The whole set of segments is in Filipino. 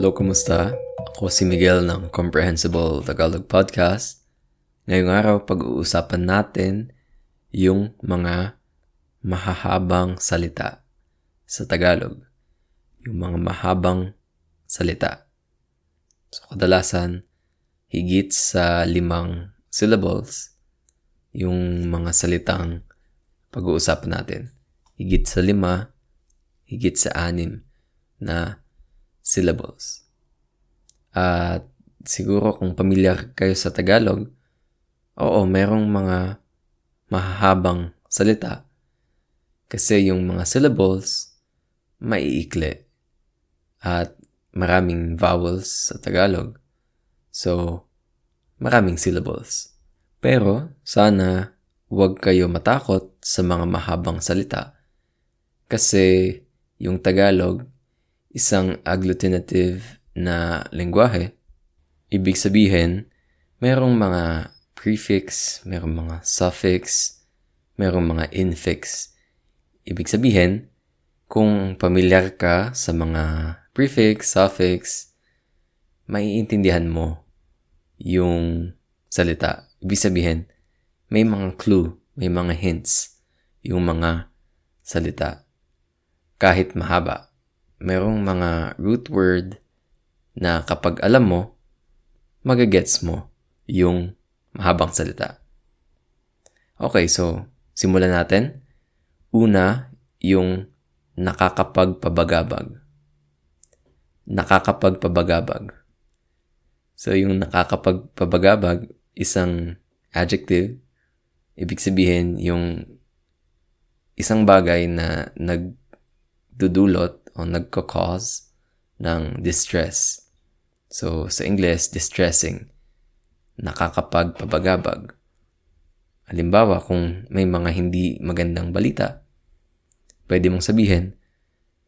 Hello, kumusta? Ako si Miguel ng Comprehensible Tagalog Podcast. Ngayong araw, pag-uusapan natin yung mga mahahabang salita sa Tagalog. Yung mga mahabang salita. So, kadalasan, higit sa limang syllables yung mga salitang pag-uusapan natin. Higit sa lima, higit sa anim na syllables. At siguro kung pamilyar kayo sa Tagalog, oo, merong mga mahahabang salita kasi yung mga syllables maiikli at maraming vowels sa Tagalog. So, maraming syllables. Pero sana huwag kayo matakot sa mga mahabang salita kasi yung Tagalog isang agglutinative na lengguwahe. Ibig sabihin, merong mga prefix, merong mga suffix, merong mga infix. Ibig sabihin, kung pamilyar ka sa mga prefix, suffix, maiintindihan mo yung salita. Ibig sabihin, may mga clue, may mga hints yung mga salita. Kahit mahaba merong mga root word na kapag alam mo, magagets mo yung mahabang salita. Okay, so simulan natin. Una, yung nakakapagpabagabag. Nakakapagpabagabag. So, yung nakakapagpabagabag, isang adjective, ibig sabihin yung isang bagay na nagdudulot o nagko-cause ng distress. So, sa English, distressing. Nakakapagpabagabag. Halimbawa, kung may mga hindi magandang balita, pwede mong sabihin,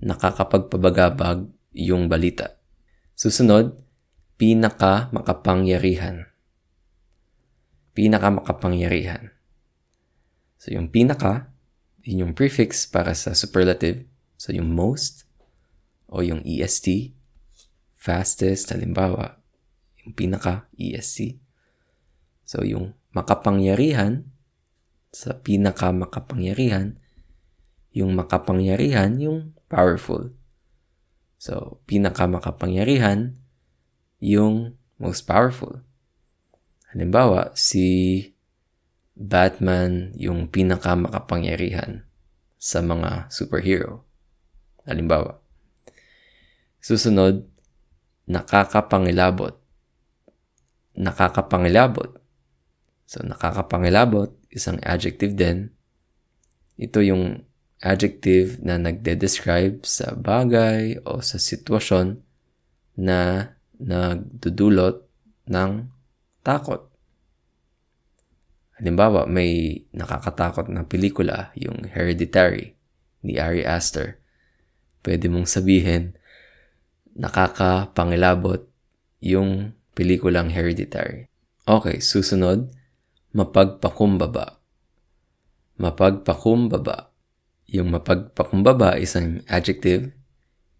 nakakapagpabagabag yung balita. Susunod, pinaka makapangyarihan. Pinaka makapangyarihan. So, yung pinaka, yun yung prefix para sa superlative. So, yung most, o yung EST, fastest, halimbawa, yung pinaka EST. So, yung makapangyarihan, sa pinaka makapangyarihan, yung makapangyarihan, yung powerful. So, pinaka makapangyarihan, yung most powerful. Halimbawa, si Batman yung pinaka makapangyarihan sa mga superhero. Halimbawa. Susunod, nakakapangilabot. Nakakapangilabot. So, nakakapangilabot, isang adjective din. Ito yung adjective na nagde-describe sa bagay o sa sitwasyon na nagdudulot ng takot. Halimbawa, may nakakatakot na pelikula, yung Hereditary ni Ari Aster. Pwede mong sabihin, nakakapangilabot yung pelikulang Hereditary. Okay, susunod, mapagpakumbaba. Mapagpakumbaba. Yung mapagpakumbaba isang adjective.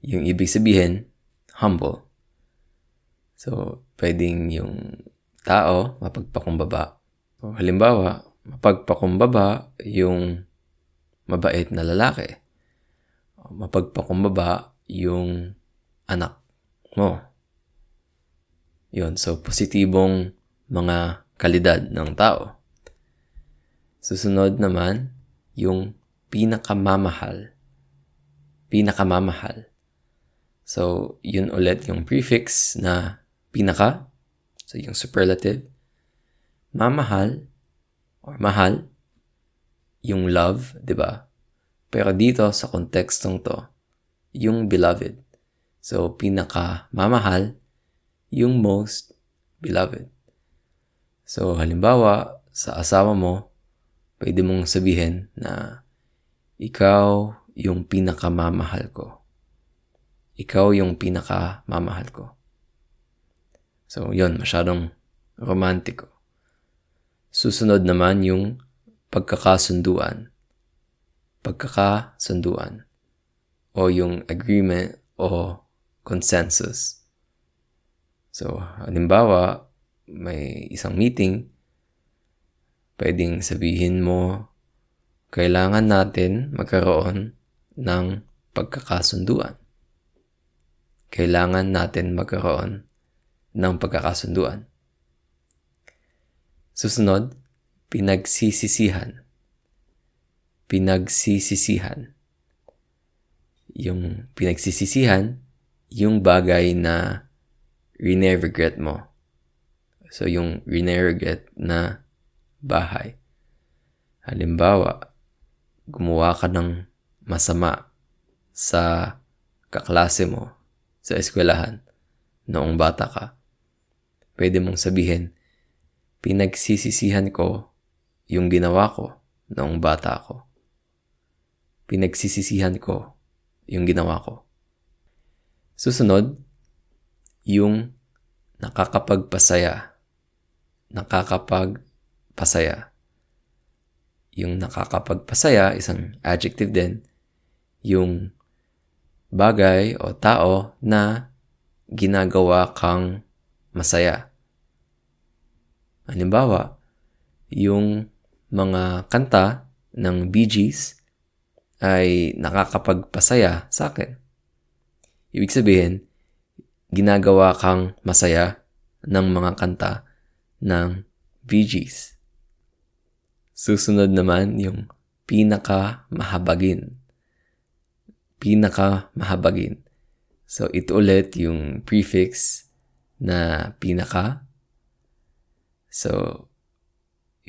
Yung ibig sabihin, humble. So, pwedeng yung tao mapagpakumbaba. So, halimbawa, mapagpakumbaba yung mabait na lalaki. Mapagpakumbaba yung anak mo. Yun, so positibong mga kalidad ng tao. Susunod naman, yung pinakamamahal. Pinakamamahal. So, yun ulit yung prefix na pinaka. So, yung superlative. Mamahal or mahal. Yung love, di ba? Pero dito sa kontekstong to, yung beloved. So, pinaka mamahal, yung most beloved. So, halimbawa, sa asawa mo, pwede mong sabihin na ikaw yung pinakamamahal ko. Ikaw yung pinakamamahal ko. So, yon masyadong romantiko. Susunod naman yung pagkakasunduan. Pagkakasunduan. O yung agreement o consensus. So, halimbawa, may isang meeting, pwedeng sabihin mo, kailangan natin magkaroon ng pagkakasunduan. Kailangan natin magkaroon ng pagkakasunduan. Susunod, pinagsisisihan. Pinagsisisihan. Yung pinagsisisihan, yung bagay na rene-regret mo. So, yung rene-regret na bahay. Halimbawa, gumawa ka ng masama sa kaklase mo sa eskwelahan noong bata ka. Pwede mong sabihin, pinagsisisihan ko yung ginawa ko noong bata ko. Pinagsisisihan ko yung ginawa ko. Susunod, yung nakakapagpasaya. Nakakapagpasaya. Yung nakakapagpasaya, isang adjective din, yung bagay o tao na ginagawa kang masaya. Halimbawa, yung mga kanta ng Bee Gees ay nakakapagpasaya sa akin. Ibig sabihin, ginagawa kang masaya ng mga kanta ng Bee. Susunod naman yung pinaka mahabagin. Pinaka mahabagin. So, ito ulit yung prefix na pinaka. So,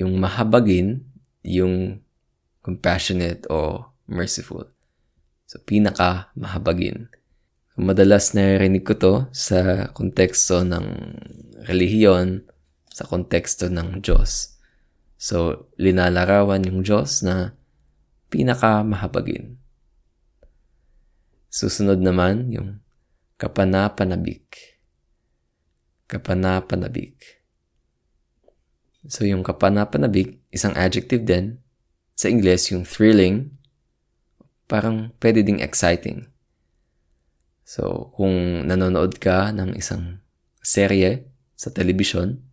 yung mahabagin, yung compassionate o merciful. So, pinaka mahabagin. Madalas narinig ko to sa konteksto ng relihiyon, sa konteksto ng Diyos. So, linalarawan yung Diyos na pinaka mahabagin. Susunod naman yung kapanapanabik. Kapanapanabik. So yung kapanapanabik, isang adjective din. Sa English, yung thrilling, parang pwede ding exciting. So kung nanonood ka ng isang serye sa television,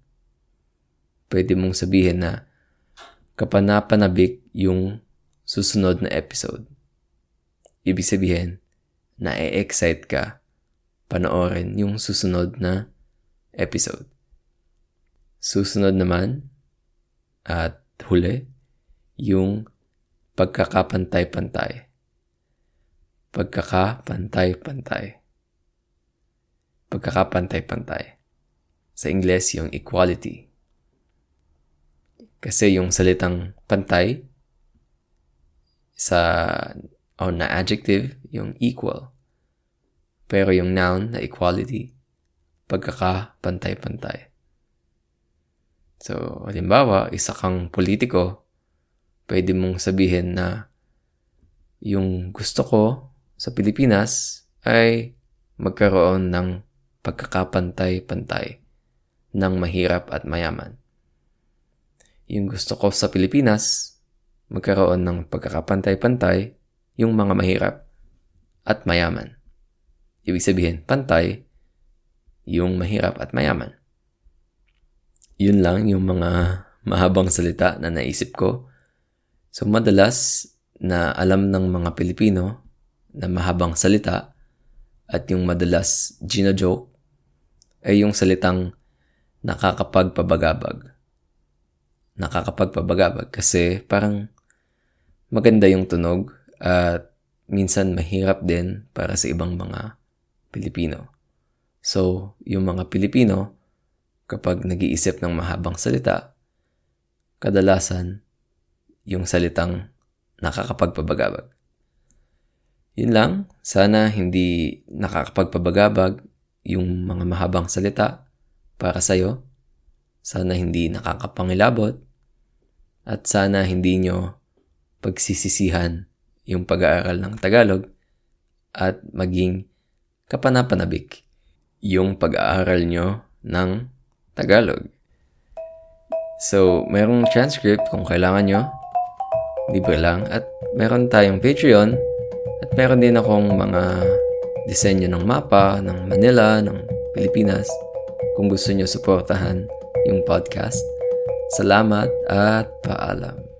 pwede mong sabihin na kapanapanabik yung susunod na episode. Ibig sabihin, na-excite ka panoorin yung susunod na episode. Susunod naman at huli, yung pagkakapantay-pantay. Pagkakapantay-pantay. Pagkakapantay-pantay. Sa Ingles, yung equality. Kasi yung salitang pantay sa o na adjective, yung equal. Pero yung noun na equality, pagkakapantay-pantay. So, halimbawa, isa kang politiko, pwede mong sabihin na yung gusto ko sa Pilipinas ay magkaroon ng pagkakapantay-pantay ng mahirap at mayaman. Yung gusto ko sa Pilipinas, magkaroon ng pagkakapantay-pantay yung mga mahirap at mayaman. Ibig sabihin, pantay yung mahirap at mayaman. Yun lang yung mga mahabang salita na naisip ko. So madalas na alam ng mga Pilipino na mahabang salita at yung madalas gina-joke ay yung salitang nakakapagpabagabag. Nakakapagpabagabag kasi parang maganda yung tunog at minsan mahirap din para sa ibang mga Pilipino. So, yung mga Pilipino, kapag nag-iisip ng mahabang salita, kadalasan yung salitang nakakapagpabagabag. Yun lang, sana hindi nakakapagpabagabag yung mga mahabang salita para sa'yo. Sana hindi nakakapangilabot. At sana hindi nyo pagsisisihan yung pag-aaral ng Tagalog at maging kapanapanabik yung pag-aaral nyo ng Tagalog. So, merong transcript kung kailangan nyo. Libre lang. At meron tayong Patreon. At meron din akong mga disenyo ng mapa ng Manila, ng Pilipinas. kung gusto nyo suportahan yung podcast. Salamat at paalam.